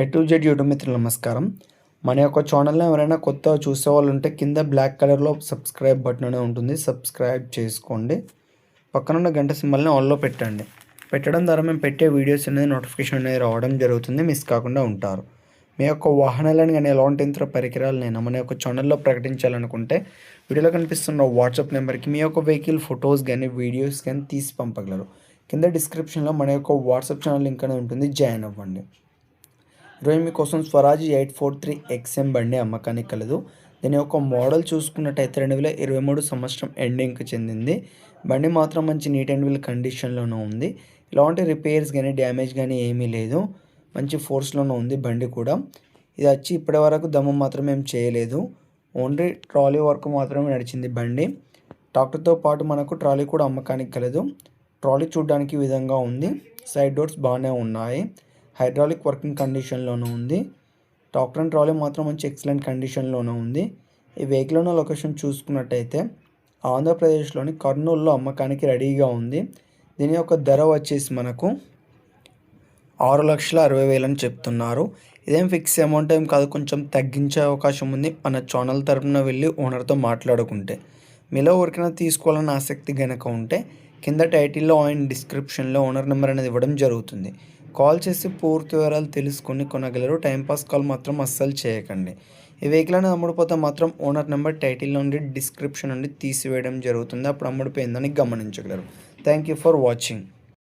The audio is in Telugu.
ఏ టు జెడ్ యూట్యూబ్ మిత్రులు నమస్కారం. మన యొక్క ఛానల్ని ఎవరైనా కొత్తగా చూసే వాళ్ళు ఉంటే కింద బ్లాక్ కలర్లో సబ్స్క్రైబ్ బటన్ అనే ఉంటుంది. సబ్స్క్రైబ్ చేసుకోండి. పక్కన ఉన్న గంట సింబల్ని ఆన్లో పెట్టండి. పెట్టడం ద్వారా మేము పెట్టే వీడియోస్ అనేది నోటిఫికేషన్ అనేది రావడం జరుగుతుంది. మిస్ కాకుండా ఉంటారు. మీ యొక్క వాహనాలను కానీ ఎలాంటి యంత్ర పరికరాలనైనా మన యొక్క ఛానల్లో ప్రకటించాలనుకుంటే వీడియోలో కనిపిస్తున్న వాట్సాప్ నెంబర్కి మీ యొక్క వెహికల్ ఫొటోస్ కానీ వీడియోస్ కానీ తీసి పంపగలరు. కింద డిస్క్రిప్షన్లో మన యొక్క వాట్సాప్ ఛానల్ లింక్ అనేది ఉంటుంది. జాయిన్ అవ్వండి. ఈరోజు కోసం Swaraj eight four three XM బండి అమ్మకానికి కలదు. దీని యొక్క మోడల్ చూసుకున్నట్టయితే రెండు వేల ఇరవై మూడు సంవత్సరం ఎండింగ్కి చెందింది. బండి మాత్రం మంచి నీట్ అండ్ విల్ కండిషన్లోనే ఉంది. ఇలాంటి రిపేర్స్ కానీ డ్యామేజ్ కానీ ఏమీ లేదు. మంచి ఫోర్స్లోనే ఉంది బండి కూడా. ఇది వచ్చి ఇప్పటి వరకు దమ్ము మాత్రం ఏం చేయలేదు. ఓన్లీ ట్రాలీ వర్క్ మాత్రమే నడిచింది బండి. ట్రాక్టర్తో పాటు మనకు ట్రాలీ కూడా అమ్మకానికి కలదు. ట్రాలీ చూడడానికి విధంగా ఉంది. సైడ్ డోర్స్ బాగానే ఉన్నాయి. హైడ్రాలిక్ వర్కింగ్ కండిషన్లోనూ ఉంది. ట్రాక్టర్ అండ్ ట్రాలీ మాత్రం మంచి ఎక్సలెంట్ కండిషన్లోనే ఉంది. ఈ వెహికల్ ఉన్న లొకేషన్ చూసుకున్నట్టయితే ఆంధ్రప్రదేశ్లోని కర్నూలులో అమ్మకానికి రెడీగా ఉంది. దీని యొక్క ధర వచ్చేసి మనకు ఆరు లక్షల అరవై వేలని చెప్తున్నారు. ఇదేం ఫిక్స్ అమౌంట్ ఏం కాదు కొంచెం తగ్గించే అవకాశం ఉంది. మన ఛానల్ తరపున వెళ్ళి ఓనర్తో మాట్లాడుకుంటే. మీలో ఎవరికైనా తీసుకోవాలని ఆసక్తి కనుక ఉంటే కింద టైటిల్లో అండ్ డిస్క్రిప్షన్లో ఓనర్ నెంబర్ అనేది ఇవ్వడం జరుగుతుంది. కాల్ చేసి పూర్తి వివరాలు తెలుసుకొని కొనగలరు. టైంపాస్ కాల్ మాత్రం అస్సలు చేయకండి. ఈ వెహికల్ అనేది అమ్ముడుపోతే మాత్రం ఓనర్ నెంబర్ టైటిల్ నుండి డిస్క్రిప్షన్ నుండి తీసివేయడం జరుగుతుంది. అప్పుడు అమ్ముడిపోయిందని గమనించగలరు. Thank you for watching